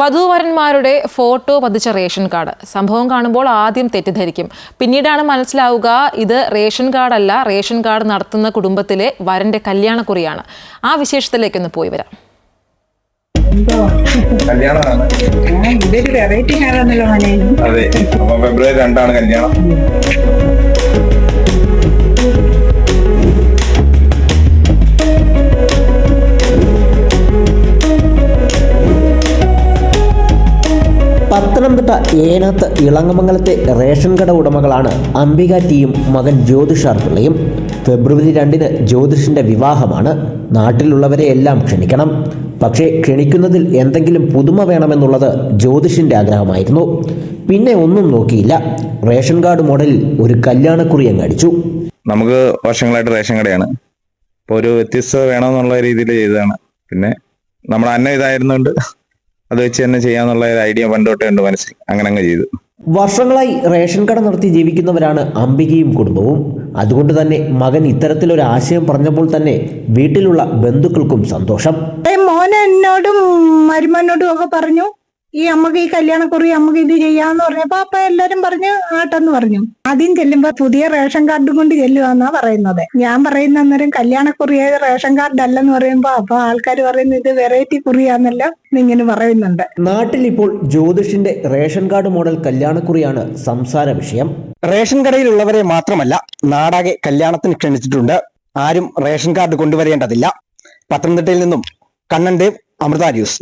വധൂവരന്മാരുടെ photo പതിച്ച ration card. സംഭവം കാണുമ്പോൾ ആദ്യം തെറ്റിദ്ധരിക്കും. പിന്നീടാണ് മനസ്സിലാവുക ഇത് റേഷൻ കാർഡല്ല റേഷൻ കാർഡ് നടത്തുന്ന കുടുംബത്തിലെ വരന്റെ കല്യാണക്കുറിയാണ്. ആ വിശേഷത്തിലേക്കൊന്ന് പോയി വരാം. കല്യാണമാണ്. അതെ അപ്പൊ ഫെബ്രുവരി രണ്ടാണ് കല്യാണം. പത്തനംതിട്ട ഏനാത്ത് ഇളങ്ങമംഗലത്തെ റേഷൻ കട ഉടമകളാണ് അംബിക ടീയും മകൻ ജ്യോതിഷാർ പിള്ളയും ഫെബ്രുവരി രണ്ടിന് ജ്യോതിഷിന്റെ വിവാഹമാണ്. നാട്ടിലുള്ളവരെ എല്ലാം ക്ഷണിക്കണം. പക്ഷേ ക്ഷണിക്കുന്നതിൽ എന്തെങ്കിലും പുതുമ വേണമെന്നുള്ളത് ജ്യോതിഷിന്റെ ആഗ്രഹമായിരുന്നു. പിന്നെ ഒന്നും നോക്കിയില്ല. റേഷൻ കാർഡ് മോഡലിൽ ഒരു കല്യാണക്കുറി അങ്ങ് അടിച്ചു. നമുക്ക് വർഷങ്ങളായിട്ട് റേഷൻ കടയാണ്. ഒരു വ്യത്യസ്തത വേണമെന്നുള്ള രീതിയിൽ ചെയ്തതാണ്. പിന്നെ നമ്മുടെ അന്ന ഇതായിരുന്നുകൊണ്ട് അത് വെച്ച് തന്നെ ചെയ്യാന്നുള്ള ഒരു ഐഡിയ പണ്ടോട്ടേ ഉണ്ട് മനസ്സിൽ. അങ്ങനെ അങ്ങ് ചെയ്തു. വർഷങ്ങളായി റേഷൻ കട നടത്തി ജീവിക്കുന്നവരാണ് അംബികയും കുടുംബവും. അതുകൊണ്ട് തന്നെ മകൻ ഇത്തരത്തിലൊരു ആശയം പറഞ്ഞപ്പോൾ തന്നെ വീട്ടിലുള്ള ബന്ധുക്കൾക്കും സന്തോഷം. മോൻ എന്നോടും മരുമോനോടും ഒക്കെ പറഞ്ഞു ഈ അമ്മയ്ക്ക് ഈ കല്യാണക്കുറി അമ്മയ്ക്ക് ഇത് ചെയ്യാന്ന് പറഞ്ഞപ്പോ അപ്പൊ എല്ലാരും പറഞ്ഞു ആട്ടെന്ന് പറഞ്ഞു. ആദ്യം ചെല്ലുമ്പോ പുതിയ റേഷൻ കാർഡ് കൊണ്ട് ചെല്ലുവാന്നാ പറയുന്നത്. ഞാൻ പറയുന്ന അന്നേരം കല്യാണക്കുറി ഏത് റേഷൻ കാർഡ് അല്ലെന്ന് പറയുമ്പോ അപ്പൊ ആൾക്കാർ പറയുന്നത് ഇത് വെറൈറ്റി കുറിയാന്നല്ലോ ഇങ്ങനെ പറയുന്നുണ്ട്. നാട്ടിൽ ഇപ്പോൾ ജ്യോതിഷിന്റെ റേഷൻ കാർഡ് മോഡൽ കല്യാണക്കുറിയാണ് സംസാര വിഷയം. റേഷൻ കടയിലുള്ളവരെ മാത്രമല്ല നാടാകെ കല്യാണത്തിന് ക്ഷണിച്ചിട്ടുണ്ട്. ആരും റേഷൻ കാർഡ് കൊണ്ടുവരേണ്ടതില്ല. പത്തനംതിട്ടയിൽ നിന്നും കണ്ണൻ ദേവ് അമൃത ന്യൂസ്.